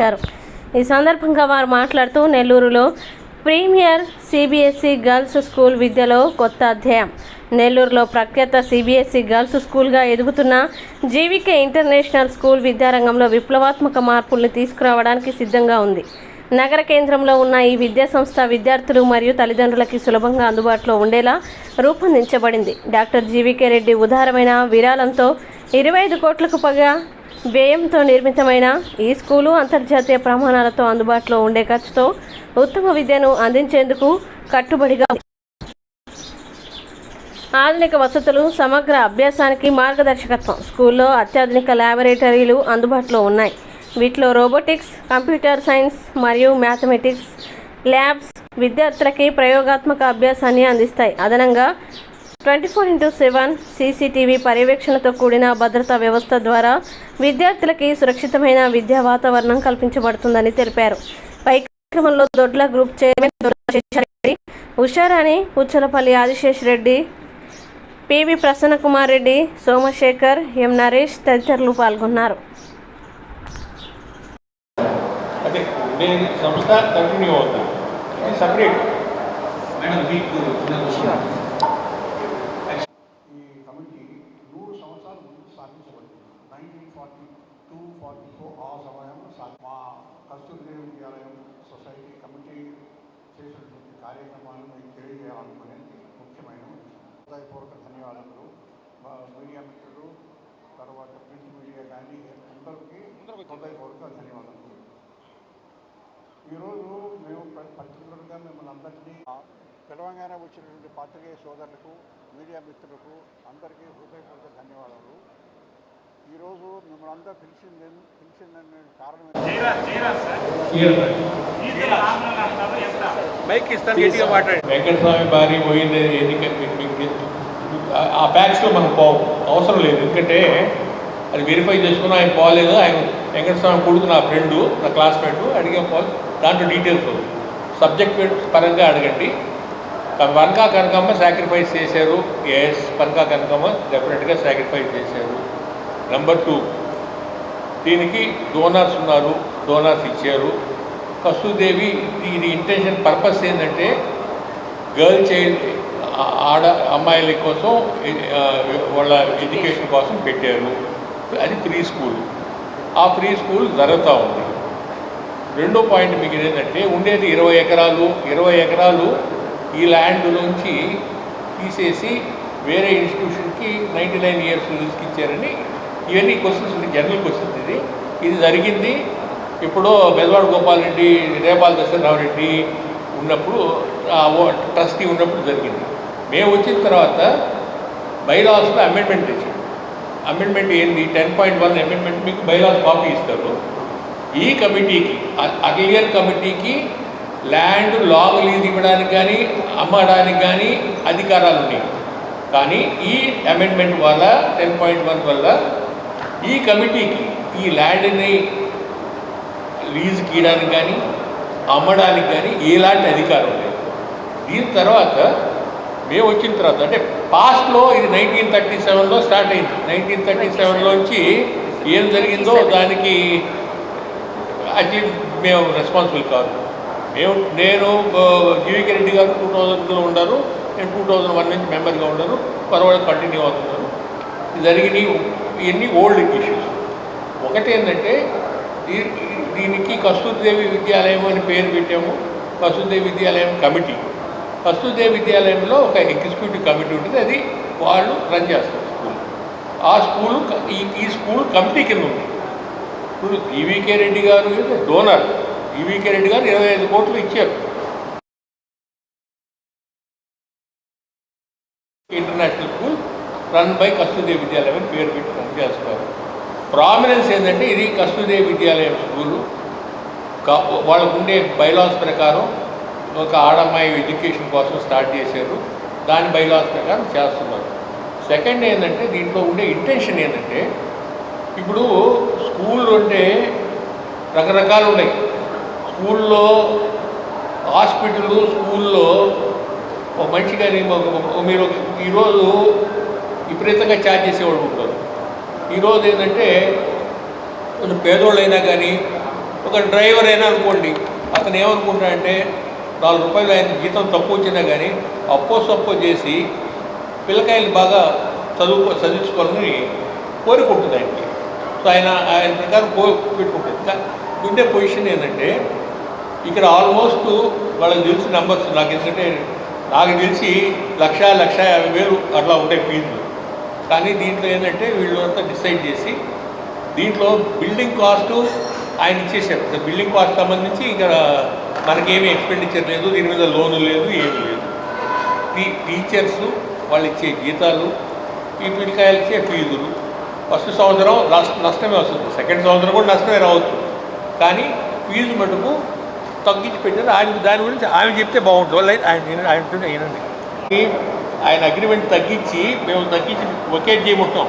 నిర్వహించారు ఈ సందర్భంగా వారు మాట్లాడుతూ నెల్లూరులో ప్రీమియర్ సిబిఎస్ఈ గర్ల్స్ స్కూల్ విద్యలో కొత్త అధ్యాయం. నెల్లూరులో ప్రఖ్యాత సిబిఎస్ఈ గర్ల్స్ స్కూల్గా ఎదుగుతున్న జీవికే ఇంటర్నేషనల్ స్కూల్ విద్యారంగంలో విప్లవాత్మక మార్పుల్ని తీసుకురావడానికి సిద్ధంగా ఉంది. నగర కేంద్రంలో ఉన్న ఈ విద్యా సంస్థ విద్యార్థులు మరియు తల్లిదండ్రులకి సులభంగా అందుబాటులో ఉండేలా రూపొందించబడింది. డాక్టర్ జీవికే రెడ్డి ఉదారమైన విరాళంతో ఇరవై ఐదు కోట్లకు పైగా వ్యయంతో నిర్మితమైన ఈ స్కూలు అంతర్జాతీయ ప్రమాణాలతో అందుబాటులో ఉండే ఖర్చుతో ఉత్తమ విద్యను అందించేందుకు కట్టుబడిగా ఆధునిక వసతులు సమగ్ర అభ్యాసానికి మార్గదర్శకత్వం. స్కూల్లో అత్యాధునిక ల్యాబొరేటరీలు అందుబాటులో ఉన్నాయి. వీటిలో రోబోటిక్స్ కంప్యూటర్ సైన్స్ మరియు మ్యాథమెటిక్స్ ల్యాబ్స్ విద్యార్థులకి ప్రయోగాత్మక అభ్యాసాన్ని అందిస్తాయి. అదనంగా twenty four into seven CCTV పర్యవేక్షణతో కూడిన భద్రతా వ్యవస్థ ద్వారా విద్యార్థులకి సురక్షితమైన విద్యా వాతావరణం కల్పించబడుతుందని తెలిపారు. పై కార్యక్రమంలో Dodla group chairman Dodla Usharani Uchchalapalli Adisesh Reddy P V Prasanna Kumar Reddy Somasekhar M Naresh తదితరులు పాల్గొన్నారు. సంస్థ కంటిన్యూ అవుతుంది సపరేట్ మేడం మీకు చిన్న క్వశ్చన్ ఈ కమిటీ నూరు సంవత్సరాల ముందు స్థాపించబడింది nineteen forty two forty four ఆ సమయంలో స్థా- మా కస్తూరిదేవి విద్యాలయం సొసైటీ కమిటీ చేసినటువంటి కార్యక్రమాలను మీకు తెలియజేయాలనుకునేది ముఖ్యమైన విషయం. హృదయపూర్వక ధన్యవాదములు మా మీడియా మిత్రులు తర్వాత ప్రింట్ మీడియా కానీ అందరికీ హృదయపూర్వక ధన్యవాదములు ఈరోజు మేము పర్టికులర్గా మిమ్మల్ని అందరినీ తెలంగాణ వచ్చినటువంటి పాత్రికేయ సోదరులకు మీడియా మిత్రులకు అందరికీ హృదయపూర్వక ధన్యవాదాలు. ఈరోజు మిమ్మల్ని అందరూ పిలిచింది పిలిచిందనే కారణం వెంకటస్వామి భార్య పోయింది ఎన్నిక. ఆ- ప్యాక్స్లో మనం పో అవసరం లేదు. ఎందుకంటే అది వెరిఫై చేసుకుని ఆయన పోలేదు. ఆయన వెంకటస్వామి కొడుకు నా ఫ్రెండు నా క్లాస్మేట్ అడిగే పో దాంట్లో డీటెయిల్స్ సబ్జెక్ట్ పరంగా అడగండి. వనకా కనకమ్మ సాక్రిఫైస్ చేశారు. ఎస్ వనకా కనకమ్మ డెఫినెట్గా సాక్రిఫైస్ చేశారు. నెంబర్ టూ దీనికి డోనర్స్ ఉన్నారు. డోనర్స్ ఇచ్చారు. కస్తూదేవి ఇది ఇంటెన్షన్ పర్పస్ ఏంటంటే గర్ల్ చైల్డ్ ఆడ అమ్మాయిల కోసం వాళ్ళ ఎడ్యుకేషన్ కోసం పెట్టారు. అది ఫ్రీ స్కూల్ ఆ ఫ్రీ స్కూల్ జరుగుతూ ఉంది. రెండో పాయింట్ మీకు ఏంటంటే ఉండేది ఇరవై ఎకరాలు ఇరవై ఎకరాలు ఈ ల్యాండ్ నుంచి తీసేసి వేరే ఇన్స్టిట్యూషన్కి నైంటీ నైన్ ఇయర్స్ లీజ్కి ఇచ్చారని ఇవన్నీ క్వశ్చన్స్ ఉన్నాయి జనరల్ క్వశ్చన్స్ ఇది. ఇది జరిగింది. ఇప్పుడు బెల్వాడు గోపాల్ రెడ్డి రేపాల్ దర్శనరావు రెడ్డి ఉన్నప్పుడు ట్రస్టీ ఉన్నప్పుడు జరిగింది. మేము వచ్చిన తర్వాత బైలాస్లో అమెండ్మెంట్ తెచ్చాం అమెండ్మెంట్ ఏంది? టెన్ పాయింట్ వన్ అమెండ్మెంట్ మీకు బైలాస్ కాపీ ఇస్తారు. ఈ కమిటీకి అగ్లియర్ కమిటీకి ల్యాండ్ లాంగ్ లీజ్ ఇవ్వడానికి కానీ అమ్మడానికి కానీ అధికారాలు ఉన్నాయి కానీ ఈ అమెండ్మెంట్ వల్ల టెన్ పాయింట్ వన్ వల్ల ఈ కమిటీకి ఈ ల్యాండ్ని లీజ్ గీయడానికి కానీ అమ్మడానికి కానీ ఎలాంటి అధికారం లేదు. దీని తర్వాత మేము వచ్చిన తర్వాత అంటే పాస్ట్లో ఇది నైన్టీన్ థర్టీ సెవెన్లో స్టార్ట్ అయింది. నైన్టీన్ థర్టీ సెవెన్లోంచి ఏం జరిగిందో దానికి యాక్చువల్లీ మేము రెస్పాన్సిబుల్ కాదు. మేము నేను జీవికే రెడ్డి గారు టూ థౌజండ్లో ఉన్నారు నేను టూ థౌజండ్ వన్ నుంచి మెంబర్గా ఉన్నాను పర్వాలేదు కంటిన్యూ అవుతున్నాను. ఇది జరిగినాయి ఇవన్నీ ఓల్డ్ ఇష్యూస్ ఒకటి ఏంటంటే దీనికి కస్తూర్దేవి విద్యాలయం అని పేరు పెట్టాము. కస్తూర్దేవి విద్యాలయం కమిటీ. కస్తూర్దేవి విద్యాలయంలో ఒక ఎగ్జిక్యూటివ్ కమిటీ ఉంటుంది. అది వాళ్ళు రన్ చేస్తారు స్కూల్. ఆ స్కూల్ ఈ ఈ స్కూల్ కమిటీ కింద ఉంది. ఇప్పుడు ఈవీకే రెడ్డి గారు డోనర్. ఈవీకే రెడ్డి గారు ఇరవై ఐదు కోట్లు ఇచ్చారు. International school run by Kasthudevi Vidyalayam అని పేరు పెట్టి రన్ చేస్తారు ప్రామినెన్స్ ఏంటంటే ఇది కస్తూదేవి విద్యాలయం స్కూలు. వాళ్ళకు ఉండే బైలాస్ ప్రకారం ఒక ఆడమ్మాయి ఎడ్యుకేషన్ కోసం స్టార్ట్ చేశారు. దాని బైలాస్ ప్రకారం చేస్తున్నారు. సెకండ్ ఏంటంటే దీంట్లో ఉండే ఇంటెన్షన్ ఏంటంటే ఇప్పుడు స్కూళ్ళు అంటే రకరకాలు ఉన్నాయి. స్కూల్లో హాస్పిటల్ స్కూల్లో ఒక మనిషి కానీ మీరు ఈరోజు విపరీతంగా ఛార్జ్ చేసేవాళ్ళు ఉంటారు. ఈరోజు ఏంటంటే కొంచెం పేదోళ్ళైనా కానీ ఒక డ్రైవర్ అయినా అనుకోండి అతను ఏమనుకుంటాడంటే నాలుగు రూపాయలు ఆయన జీతం తక్కువ వచ్చినా కానీ అప్పో సప్పో చేసి పిల్లకాయలు బాగా చదువుకో చదివించుకోవాలని కోరుకుంటుంది ఆయనకి సో ఆయన ఆయన ప్రకారం పో పెట్టుకుంటుంది ఉండే పొజిషన్ ఏంటంటే ఇక్కడ ఆల్మోస్ట్ వాళ్ళకి తెలిసి నెంబర్స్ నాకు ఎందుకంటే నాకు తెలిసి లక్ష లక్ష యాభై వేలు అట్లా ఉంటాయి ఫీజులు కానీ దీంట్లో ఏంటంటే వీళ్ళు అంతా డిసైడ్ చేసి దీంట్లో బిల్డింగ్ కాస్ట్ ఆయన ఇచ్చేసారు బిల్డింగ్ కాస్ట్ సంబంధించి ఇక్కడ మనకేమి ఎక్స్పెండిచర్ లేదు దీని మీద లోను లేదు ఏమి లేదు. టీ టీచర్స్ వాళ్ళు ఇచ్చే జీతాలు ఈ పిల్లకాయలు ఇచ్చే ఫీజులు ఫస్ట్ సంవత్సరం నష్ట నష్టమే వస్తుంది. సెకండ్ సంవత్సరం కూడా నష్టమే రావచ్చు. కానీ ఫీజు మటుకు తగ్గించి పెట్టారు ఆయన దాని గురించి ఆయన చెప్తే బాగుంటుంది. ఆయన ఆయన వినండి ఆయన అగ్రిమెంట్ తగ్గించి మేము తగ్గించి ఒకేట్ చేయమంటున్నాం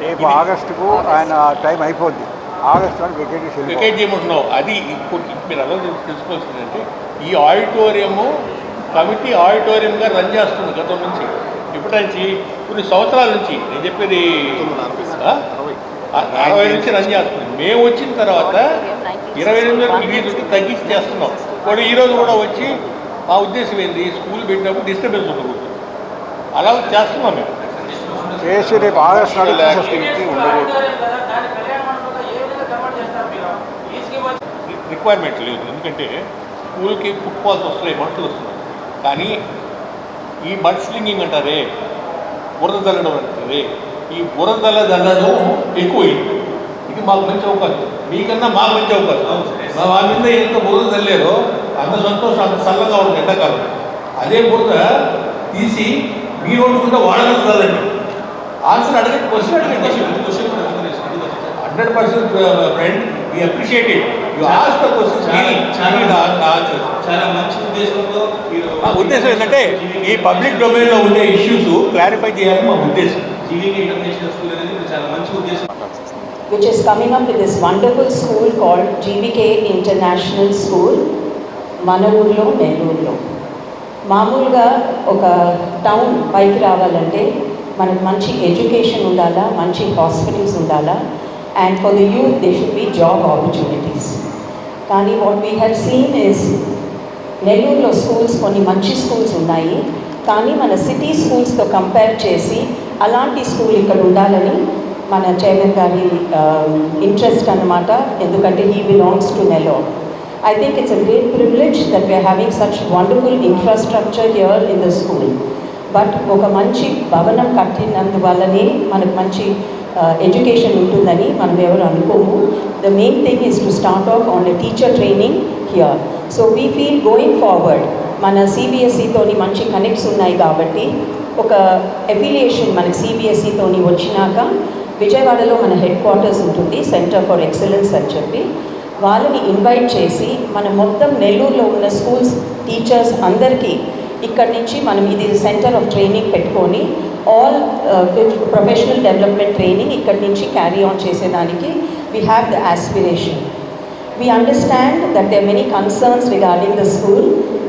రేపు ఆగస్టుకు ఆయన టైం అయిపోద్ది. ఆగస్టు వెకేట్ చేసి వెకేట్ చేయమంటున్నాం అది ఇప్పుడు మీరు తెలుసు- తెలుసుకోవాల్సిందంటే ఈ ఆడిటోరియము కమిటీ ఆడిటోరియంగా రన్ చేస్తుంది గతం నుంచి. ఇప్పటి నుంచి కొన్ని సంవత్సరాల నుంచి నేను చెప్పేది అరవై నుంచి రన్ చేస్తుంది మేము వచ్చిన తర్వాత ఇరవై ఎనిమిది వరకు రిలీజ్ ఉంటే తగ్గించి చేస్తున్నాం. వాడు ఈరోజు కూడా వచ్చి మా ఉద్దేశం ఏంది? స్కూల్ పెట్టినప్పుడు డిస్టర్బెన్స్ ఉండకూడదు అలా చేస్తున్నాం మేము. చేసి రేపు ఆగస్టు నాడు రిక్వైర్మెంట్ లేదు. ఎందుకంటే స్కూల్కి ఫుట్బాల్స్ వస్తున్నాయి మనుషులు వస్తున్నాయి. కానీ ఈ మడ్ స్లింగింగ్ అంటారే బురద చల్లడం అంటారే ఈ బురదల చల్లడం ఎక్కువైంది. ఇది మాకు మంచి అవకాశం. మీకన్నా మాకు మంచి అవకాశం. మా మీద ఎంత బురద చల్లారో అంత సంతోషం అంత చల్లగా ఉంటుంది ఎండాకాలం. అదే బురద తీసి మీ కూడా వాళ్ళని చల్లండి ఆన్సర్ అడగండి క్వశ్చన్ అడగండి. Hundred percent friend we appreciate it చాలా మంచి ఉద్దేశంతో ఉద్దేశం ఏంటంటే ఈ పబ్లిక్ డొమైన్లో ఉండే ఇష్యూస్ క్లారిఫై చేయాలని మా ఉద్దేశం. జీవింగ్ ఇంటర్నేషనల్ స్కూల్ అనేది చాలా మంచి ఉద్దేశం. Which is coming up with this wonderful school called GVK International School, మన ఊర్లో నెల్లూరులో మామూలుగా ఒక టౌన్ పైకి రావాలంటే మనకు మంచి ఎడ్యుకేషన్ ఉండాలా మంచి హాస్పిటల్స్ ఉండాలా and for the youth they should be job opportunities కానీ what we have seen is నెల్లూరులో స్కూల్స్ కొన్ని మంచి స్కూల్స్ ఉన్నాయి. కానీ మన సిటీ స్కూల్స్తో కంపేర్ చేసి అలాంటి స్కూల్ ఇక్కడ ఉండాలని మన చైర్మన్ గారి um, ఇంట్రెస్ట్ అన్నమాట. ఎందుకంటే he belongs to Nellore I think it's a great privilege that we're having such wonderful infrastructure here in the school but ఒక మంచి భవనం కట్టినందువల్లనే మనకు మంచి Uh, ఎడ్యుకేషన్ ఉంటుందని మనం ఎవరు అనుకోము. The main thing is to start off on the teacher training here so we feel going forward మన సిబిఎస్ఈతోని మంచి కనెక్ట్స్ ఉన్నాయి కాబట్టి ఒక ఎఫిలియేషన్ మనకి సిబిఎస్ఈతోని వచ్చినాక విజయవాడలో మన హెడ్ క్వార్టర్స్ ఉంటుంది సెంటర్ ఫర్ ఎక్సలెన్స్ అని చెప్పి. వాళ్ళని ఇన్వైట్ చేసి మన మొత్తం నెల్లూరులో ఉన్న స్కూల్స్ టీచర్స్ అందరికీ ఇక్కడి నుంచి మనం ఇది సెంటర్ ఆఫ్ ట్రైనింగ్ పెట్టుకొని ఆల్ ప్రొఫెషనల్ డెవలప్మెంట్ ట్రైనింగ్ ఇక్కడి నుంచి క్యారీ ఆన్ చేసేదానికి we have the aspiration we understand that they many concerns regarding the school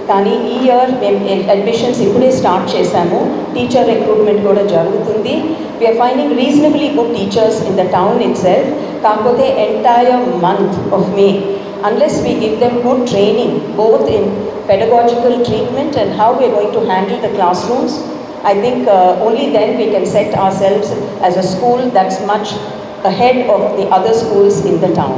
కానీ ఈ ఇయర్ మేము అడ్మిషన్స్ ఇప్పుడే స్టార్ట్ చేశాము. టీచర్ రిక్రూట్మెంట్ కూడా జరుగుతుంది. We're finding reasonably good teachers in the town itself కాకపోతే entire month of May unless we give them good training both in pedagogical treatment and how we're going to handle the classrooms I think uh, only then we can set ourselves as a school that's much ahead of the other schools in the town.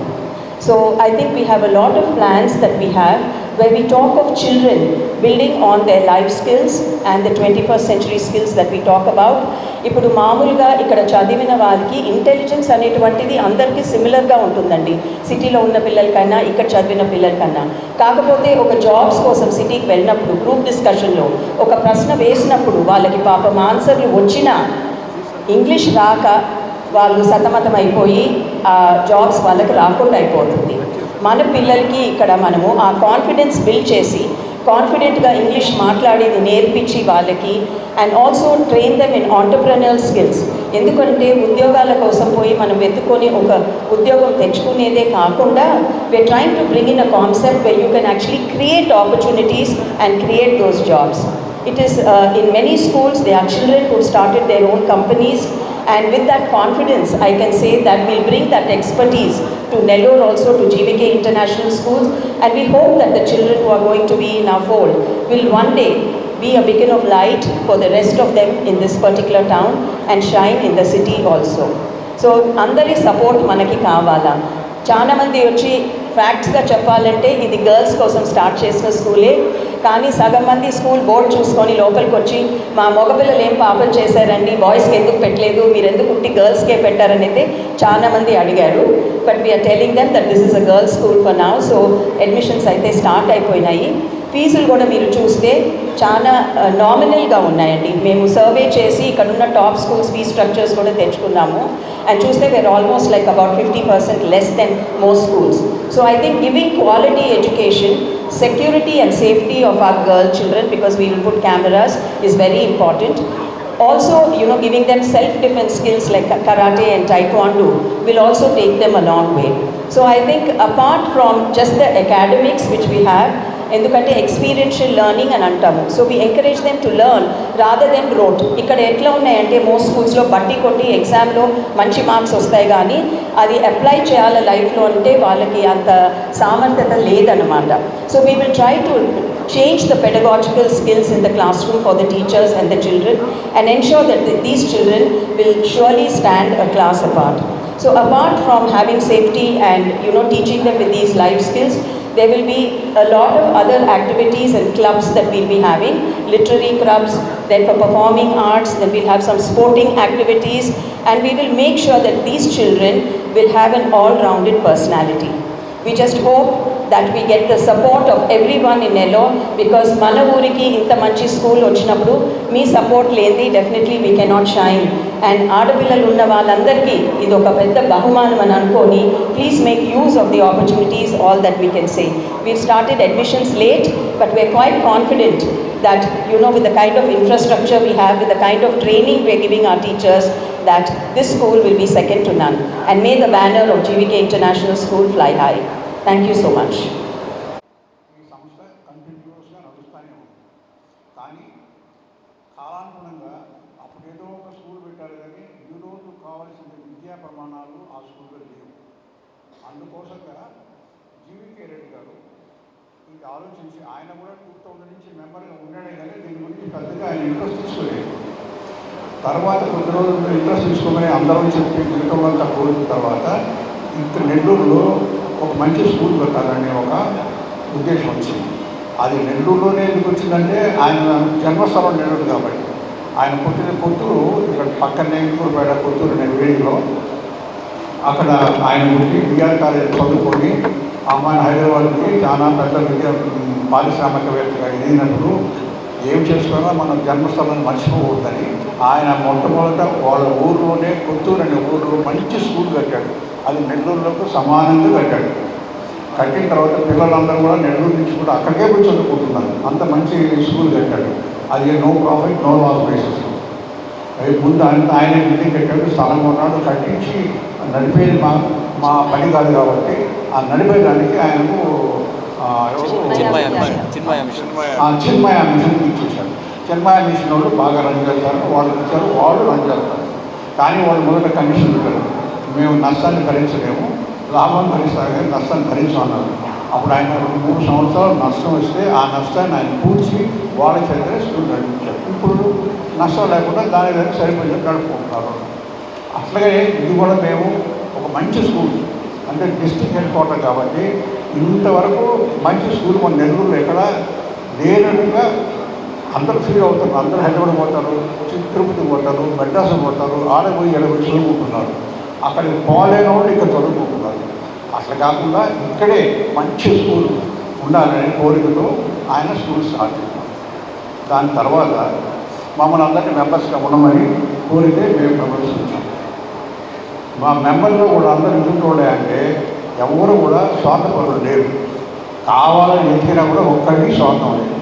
So I think we have a lot of plans that we have where we talk of children building on their life skills and the 21st century skills that we talk about. ఇప్పుడు మామూలుగా ఇక్కడ చదివిన వారికి intelligence అనేటువంటిది అందరికీ సిమిలర్గా ఉంటుందండి. సిటీలో ఉన్న పిల్లలకన్నా ఇక్కడ చదివిన పిల్లలకన్నా. కాకపోతే ఒక జాబ్స్ కోసం సిటీకి వెళ్ళినప్పుడు గ్రూప్ డిస్కషన్లో ఒక ప్రశ్న వేసినప్పుడు వాళ్ళకి పాపం ఆన్సర్లు వచ్చినా ఇంగ్లీష్ రాక వాళ్ళు సతమతం అయిపోయి ఆ జాబ్స్ వాళ్ళకి రాకుండా అయిపోతుంది. మన పిల్లలకి ఇక్కడ మనము ఆ కాన్ఫిడెన్స్ బిల్డ్ చేసి కాన్ఫిడెంట్గా ఇంగ్లీష్ మాట్లాడేది నేర్పించి వాళ్ళకి and also train them in entrepreneurial skills ఎందుకంటే ఉద్యోగాల కోసం పోయి మనం వెతుక్కొని ఒక ఉద్యోగం తెచ్చుకునేదే కాకుండా we train to bring in a concept where you can actually create opportunities and create those jobs it is in many schools they are children who started their own companies And with that confidence, I can say that we'll bring that expertise to Nellore also, to GVK International Schools, and we hope that the children who are going to be in our fold will one day be a beacon of light for the rest of them in this particular town and shine in the city also. So అందరి support మనకి కావాలా చాలామంది వచ్చి ఫ్యాక్ట్స్గా చెప్పాలంటే ఇది girls కోసం start చేసిన స్కూలే. కానీ సగం మంది స్కూల్ బోర్డు చూసుకొని లోపలికి వచ్చి మా మగపిల్లలు ఏం పాపం చేశారండి? బాయ్స్కి ఎందుకు పెట్టలేదు? మీరు ఎందుకు ఉట్టి గర్ల్స్కే పెట్టారనైతే చాలామంది చాలా మంది అడిగారు. But we're telling them that this is a girls school for now so admissions అయితే స్టార్ట్ అయిపోయినాయి. ఫీజులు కూడా మీరు చూస్తే చాలా నామినల్గా ఉన్నాయండి. మేము సర్వే చేసి ఇక్కడ ఉన్న టాప్ స్కూల్స్ ఫీజ్ స్ట్రక్చర్స్ కూడా తెచ్చుకున్నాము. అండ్ చూస్తే we're almost like about fifty percent less than most schools so I think giving quality education security and safety of our girl children because we will put cameras is very important also you know giving them self defence skills like karate and taekwondo will also take them a long way so I think apart from just the academics which we have ఎందుకంటే experiential learning అని అంటాము so we encourage them to learn rather than rote ఇక్కడ ఎట్లా ఉన్నాయంటే most స్కూల్స్లో బట్టి కొట్టి ఎగ్జామ్లో మంచి మార్క్స్ వస్తాయి కానీ అది అప్లై చేయాలి లైఫ్లో అంటే వాళ్ళకి అంత సామర్థ్యత లేదనమాట so we will try to change the pedagogical skills in the classroom for the teachers and the children and ensure that the, these children will surely stand a class apart. So apart from having safety and you know teaching them with these life skills, there will be a lot of other activities and clubs that we'll be having, literary clubs, then for performing arts, then we'll have some sporting activities and we will make sure that these children will have an all-rounded personality. We just hope that we get the support of everyone in Nellore because మన ఊరికి ఇంత మంచి school వచ్చినప్పుడు మీ support లేనిది definitely we cannot shine and ఆడపిల్లలు ఉన్న వాళ్ళందరికీ ఇది ఒక పెద్ద బహుమానం అని అనుకొని please make use of the opportunities all that we can say we started admissions late but we are quite confident that you know with the kind of infrastructure we have with the kind of training we're giving our teachers that this school will be second to none and may the banner of GVK International School fly high thank you so much తర్వాత కొద్ది రోజులు interest తీసుకోమని అందరం చెప్పి మిగతా అంతా కోరిన తర్వాత ఇంత నెల్లూరులో ఒక మంచి స్కూల్ పెట్టాలనే ఒక ఉద్దేశం వచ్చింది. అది నెల్లూరులోనే ఎందుకు వచ్చిందంటే ఆయన జన్మస్థలం నెల్లూరు కాబట్టి. ఆయన పుట్టిన పుత్తూరు ఇక్కడ పక్కనే ఇంకూరుపేట పుత్తూరు నెల్లూరులో అక్కడ ఆయన ఉండి బిఆర్ కాలేజ్ చదువుకొని అమ్మాయి హైదరాబాద్కి చాలా పెద్ద విద్య పారిశ్రామికవేత్తగా ఎదిగినప్పుడు ఏం చేసుకున్నా మన జన్మస్థలాన్ని మర్చిపోకూడదని ఆయన మొట్టమొదట వాళ్ళ ఊర్లోనే కొత్తూరు అనే ఊర్లో మంచి స్కూల్ కట్టాడు. అది నెల్లూరులోకి సమానంగా కట్టాడు. కట్టిన తర్వాత పిల్లలందరూ కూడా నెల్లూరు నుంచి కూడా అక్కడికే పోయి చదువుకుంటున్నారు. అంత మంచి స్కూల్ కట్టాడు. అది no profit no loss basis. అది ముందు ఆయన ఆయన బిల్డింగ్ కట్టాడు స్థలం కొన్నాడు కట్టించి నడిపేది మా మా పని కాదు కాబట్టి ఆ నడిపేదానికి ఆయనకు చిన్మయ మిషన్. చిన్మయ మిషన్. ఆ చిన్మయ మిషన్ ఇచ్చేశారు. చిన్మయ మిషన్ వాళ్ళు బాగా రన్ చేస్తారు. వాళ్ళు ఇచ్చారు వాళ్ళు రన్ చేస్తారు. కానీ వాళ్ళు మొదట కమిషన్ పెట్టారు. మేము నష్టాన్ని భరించలేము. లాభం భరిస్తారు కానీ నష్టాన్ని భరించమన్నారు అప్పుడు ఆయన రెండు మూడు సంవత్సరాలు నష్టం వస్తే ఆ నష్టాన్ని ఆయన పూడ్చి వాళ్ళ చేత స్కూల్ నడిపించారు. ఇప్పుడు నష్టం లేకుండా దాని దగ్గర సరిపోయి నడుపుకుంటున్నారు. అట్లాగే ఇది కూడా మేము ఒక మంచి స్కూల్. అంటే డిస్ట్రిక్ట్ హెడ్ క్వార్టర్ కాబట్టి ఇంతవరకు మంచి స్కూల్ మన నెల్లూరులో ఎక్కడ లేనట్టుగా అందరూ ఫీల్ అవుతారు. అందరూ హైదరాబాద్ పోతారు చి- తిరుపతి పోతారు మెడ్రాస్ పోతారు ఆడపోయి ఎడబోయి చదువుకుంటున్నారు. అక్కడికి పోలేని వాళ్ళు ఇక్కడ చదువుకుంటున్నారు. అట్లా కాకుండా ఇక్కడే మంచి స్కూల్ ఉండాలనే కోరికతో ఆయన స్కూల్ స్టార్ట్ చేశారు. దాని తర్వాత మమ్మల్ని అందరికీ మెంబర్స్గా ఉండమని కోరితే మేము మెంబర్స్ వచ్చాం. మా మెంబర్లో కూడా అందరూ ఎందుకు అంటే ఎవరు కూడా స్వార్థపరులు లేరు. కావాలని ఎదిగినా కూడా ఒక్కడికి స్వార్థం లేదు.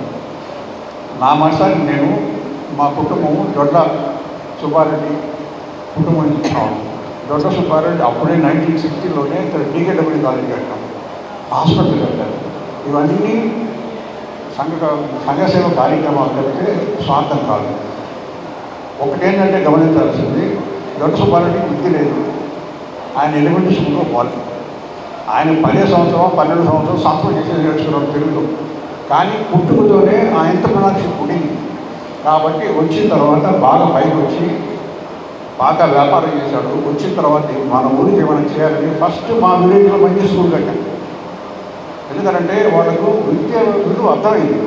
నా మనసాన్ని నేను మా కుటుంబం దొడ్డ సుబ్బారెడ్డి కుటుంబం ఇచ్చాం దొడ్డ సుబ్బారెడ్డి అప్పుడే నైన్టీన్ సిక్స్టీలోనే ఇక్కడ డీకేడబ్ల్యూ కాలేజ్ కట్టాం హాస్పిటల్ కట్టారు ఇవన్నీ సంఘ సంఘసేవ కార్యక్రమాలు కలిపితే స్వార్థం కాదు. ఒకటేంటంటే గమనించాల్సింది దొడ్డ సుబ్బారెడ్డి విద్య లేదు. ఆయన ఎలిమెంటరీ స్కూల్లో పోలేదు. ఆయన పదే సంవత్సరం పన్నెండు సంవత్సరం సంతకం చేసి నేర్చుకున్నాం తెలుగులో. కానీ పుట్టుకతోనే ఆ ఎంటర్ప్రినర్షిప్ ఉండింది కాబట్టి వచ్చిన తర్వాత బాగా పైకి వచ్చి బాగా వ్యాపారం చేశాడు. వచ్చిన తర్వాత మన ఊరికి ఏమైనా చేయాలని ఫస్ట్ మా విలేజ్లో మంచి స్కూల్ కట్టాం. ఎందుకంటే వాళ్ళకు విద్య విలువ అర్థమైంది.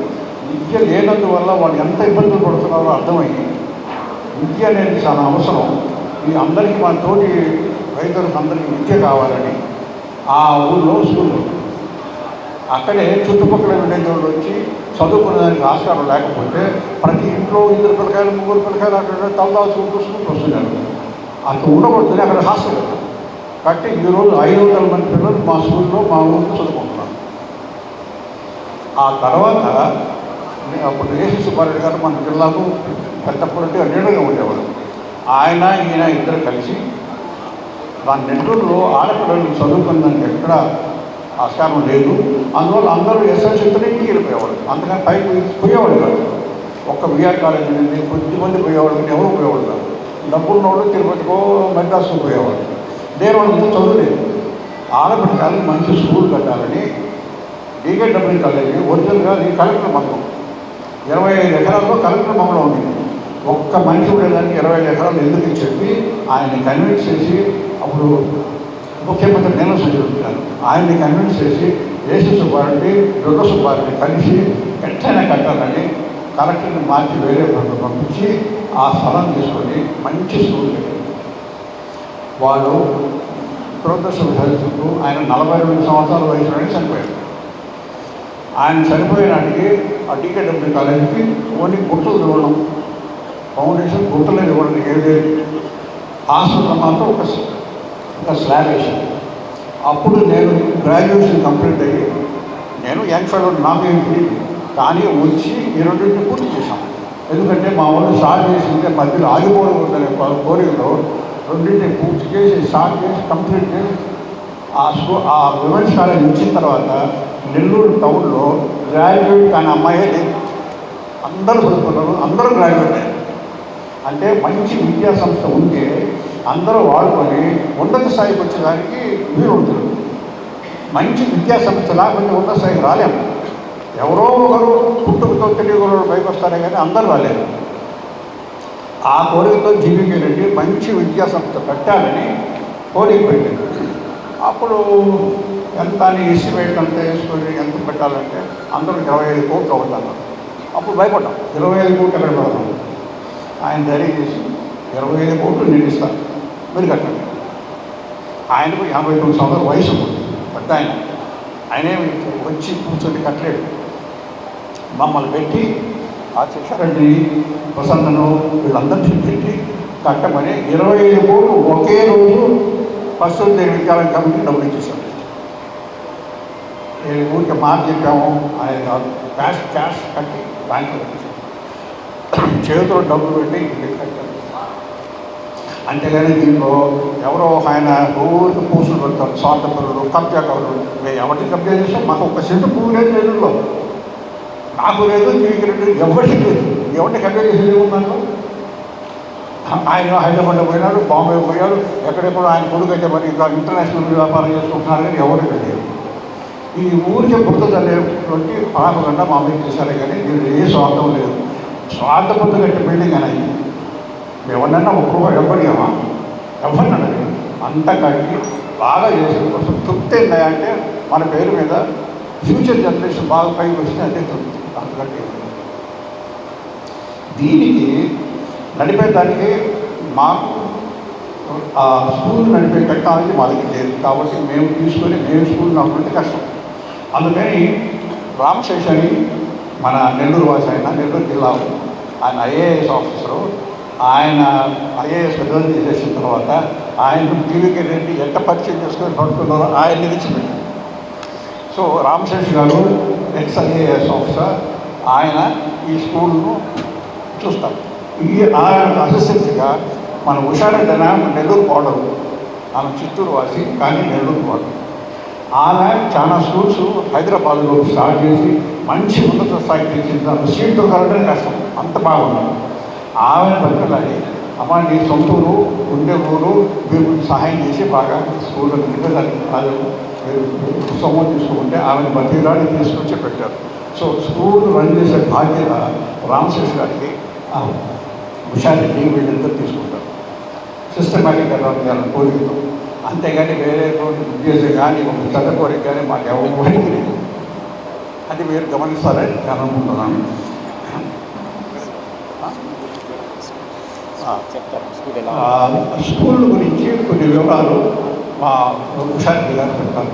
విద్య లేనందువల్ల వాళ్ళు ఎంత ఇబ్బందులు పడుతున్నారో అర్థమయ్యి విద్య అనేది చాలా అవసరం. ఈ అందరికీ మన తోటి రైతులకు అందరికీ విద్య కావాలని ఆ ఊళ్ళో స్కూల్ అక్కడే చుట్టుపక్కల ఉండేటోళ్ళు వాళ్ళు వచ్చి చదువుకునేదానికి ఆస్కారం లేకపోతే ప్రతి ఇంట్లో ఇద్దరు పిల్లకాయలు ముగ్గురు పిల్లకాయలు అక్కడ తలదాచుకుంటూ స్కూల్కి వస్తున్నారు అక్కడ ఉండకూడదని అక్కడ హాస్టల్ కాబట్టి ఈరోజు ఐదు వందల మంది పిల్లలు మా స్కూల్లో మా ఊళ్ళో చదువుకుంటున్నారు. ఆ తర్వాత అప్పుడు ఏసీ సుబ్బారెడ్డి గారు మన జిల్లాకు పెద్ద పొరటి నీడగా ఉండేవాడు ఆయన ఈయన ఇద్దరు కలిసి దాని నెల్లూరులో ఆడపిల్లలు చదువుకుందానికి ఎక్కడ ఆస్కారం లేదు. అందువల్ల అందరూ ఎస్ఎల్సీతో ఇంటికి వెళ్ళిపోయేవాడు అందుకని పైకి పోయేవాడు కాదు. ఒక్క బీఆర్ కాలేజీ నుండి కొద్దిమంది పోయేవాడు కానీ ఎవరు పోయేవాడు కాదు. డబ్బులు వాళ్ళు తిరుపతికో మెడ్రాస్కు పోయేవాడు లేని వాళ్ళు ముందు చదువులేదు ఆడపిల్లలు మంచి స్కూల్ కట్టాలని డీకేడబ్ల్యూ కాలేజీ ఒరిజినల్గా అది కలెక్టర్ మందం ఇరవై ఐదు ఎకరాల్లో కలెక్టర్ మండలం ఉంది. ఒక్క మనిషి ఉండేదానికి ఇరవై ఐదు ఎకరాలు ఎందుకు చెప్పి ఆయన్ని కన్విన్స్ చేసి అప్పుడు ముఖ్యమంత్రి నేను సంచరించాను ఆయన్ని కన్విన్స్ చేసి ఏసీ సుబ్బారెడ్డి దుర్గ సుబ్బారెడ్డి కలిసి ఎట్లయినా కట్టాలని కలెక్టర్ని మార్చి వేరే ప్రభుత్వం పంపించి ఆ స్థలం తీసుకొని మంచి స్కూల్ వాళ్ళు వాళ్ళు దురదృష్టవశాత్తు ఆయన నలభై రెండు సంవత్సరాల వయసులోనే చనిపోయారు. ఆయన చనిపోయినాటికి ఆ టీకేడబ్ల్యూ కాలేజీకి ఓన్లీ గుర్తులు ఇవ్వడం. ఫౌండేషన్ గుర్తులే ఇవ్వడం ఏది హాస్పిటల్ మాత్రం ఒక ఒక స్లాబ్ వేసాను అప్పుడు నేను గ్రాడ్యుయేషన్ కంప్లీట్ అయ్యి నేను యంగ్ ఫెలో నామినేట్ కానీ వచ్చి ఈ రెండింటిని పూర్తి చేశాం ఎందుకంటే మా వాళ్ళు స్టార్ట్ చేసింటే మధ్యలో ఆగిపోవడం ఉందనే కోరికలో రెండింటిని పూర్తి చేసి స్టార్ట్ చేసి కంప్లీట్ చేసి ఆ స్కూ ఆ విమెన్స్ కాలేజ్ ఇచ్చిన తర్వాత నెల్లూరు టౌన్లో గ్రాడ్యుయేట్ కానీ అమ్మాయే లేదు అందరూ చదువుకున్నారు అందరూ గ్రాడ్యుయేట్ అంటే మంచి విద్యా సంస్థ ఉంటే అందరూ వాడుకొని ఉన్నత స్థాయికి వచ్చేదానికి వీలు మంచి విద్యా సంస్థ లేకపోతే ఉన్నత స్థాయికి రాలేము ఎవరో ఒకరు పుట్టుకతో తెలియగలరు పైకి వస్తారే కానీ అందరూ రాలేరు. ఆ కోరికతో జీవికెళ్ళండి మంచి విద్యా సంస్థ పెట్టాలని కోరిక పెట్టింది అప్పుడు ఎంత అని ఎస్టిమేట్ అంత వేసుకొని ఎంత పెట్టాలంటే అందరూ ఇరవై ఐదు కోట్లు అవుతాను అప్పుడు భయపడ్డాం. ఇరవై ఐదు కోట్లు ఎక్కడ పెడతాం? ఆయన ధైర్యం చేసి ఇరవై ఐదు కోట్లు నేను ఇస్తాను. మీరు కట్టండి ఆయనకు యాభై తొమ్మిది సంవత్సరాల వయసు ఉంది. పెద్ద ఆయన. ఆయనే వచ్చి కూర్చొని కట్టలేడు. మమ్మల్ని పెట్టి ఆ శిక్షారెడ్డి ప్రసన్నను వీళ్ళందరినీ పెట్టి కట్టమని ఇరవై ఐదు కోట్లు ఒకే రోజు ప్రస్తుత విద్యాలయం కమిటీ డబ్బులు ఇచ్చేసాం నేను ఊరికి మాట చెప్పాము ఆయన కాదు. క్యాష్ క్యాష్ కట్టి బ్యాంకులో చేతిలో డబ్బులు పెట్టి ఇంటికి కట్టాను అంతేగాని దీంట్లో ఎవరో ఒక ఆయన ఊరికి పూసులు పెడతారు స్వార్థపరులు కబ్జా కవరులు మేము ఎవరికి కబ్జా చేసాం మాకు ఒక సెంటు పువ్వు లేదు నెల్లూరులో నాకు లేదు జీవికి లేదు ఎవరికి లేదు? ఎవరిని కబ్జా చేసేది ఉన్నాను ఆయన హైదరాబాద్లో పోయినాడు బాంబే పోయాడు ఎక్కడెక్కడ ఆయన కొడుకు అయితే మరి ఇంకా ఇంటర్నేషనల్ వ్యాపారం చేసుకుంటున్నారు కానీ ఎవరికి లేదు ఈ ఊరికే బురద పాపకుండా మా మీద చేశారే కానీ దీనిలో ఏ స్వార్థం లేదు. స్వార్థబద్ధ కట్టి బిల్డింగ్ అనేది? ఎవరినన్నా ఒక్కొక్క రూపాయి ఎవరినన్నా అంత కట్టి బాగా చేసిన కోసం తృప్తి ఏందా అంటే మన పేరు మీద ఫ్యూచర్ జనరేషన్ బాగా పైకి వస్తే అదే తృప్తి. అంతకంటే దీనికి నడిపేదానికి మాకు ఆ స్కూల్ నడిపే టెక్నాలజీ మా దగ్గర లేదు. కాబట్టి మేము తీసుకొని మేము స్కూల్ నడుపుకుంటే కష్టం. అందుకని రామశేష్ అని మన నెల్లూరు వాసి ఆయన నెల్లూరు జిల్లా ఆయన ఐఏఎస్ ఆఫీసరు ఆయన ఐఏఎస్ రిజల్ట్ చేసేసిన తర్వాత ఆయన టీవీకి రెడ్డి ఎంత పరిచయం చేసుకొని పడుతున్నారో ఆయన విడిచిపెట్టారు. సో రామశేష్ గారు ఎక్స్ ఐఏఎస్ ఆఫీసర్ ఆయన ఈ స్కూల్ను చూస్తారు. ఈ ఆయన అసిస్టెంట్గా మన ఉషారెడ్డి అనే నెల్లూరు పౌడరు ఆమె చిత్తూరు వాసి కానీ నెల్లూరు పౌడరు ఆమె చాలా స్కూల్స్ హైదరాబాద్లో స్టార్ట్ చేసి మంచి ఉన్నత స్థాయికి తెచ్చింది. దాంట్లో సీట్ దొరకాలంటే కష్టం. అంత బాగున్నాడు ఆమె బతికలాడి అమ్మ నీ సొంత ఊరు ఉండే ఊరు మీరు సహాయం చేసి బాగా స్కూల్లో నిలబెట్టాలి అది మీరు పుస్తకం తీసుకుంటే ఆమెను బతిరాడి తీసుకొచ్చి పెట్టారు. సో స్కూల్ రన్ చేసే బాధ్యత రామశేష్ గారికి. హుషారి టీం వీళ్ళందరూ తీసుకుంటారు. సిస్టమేటిక్గా రన్ చేయాలని కోరికతో అంతేగాని వేరే ఉద్దేశం కానీ ఒక చదువు కోరిక కానీ మాకు ఎవరికి లేదు. అది మీరు గమనిస్తారని నేను అనుకుంటున్నాను. చెప్తారు. స్కూల్ స్కూల్ గురించి కొన్ని వివరాలు మా హుషారెడ్డి గారు చెప్తాను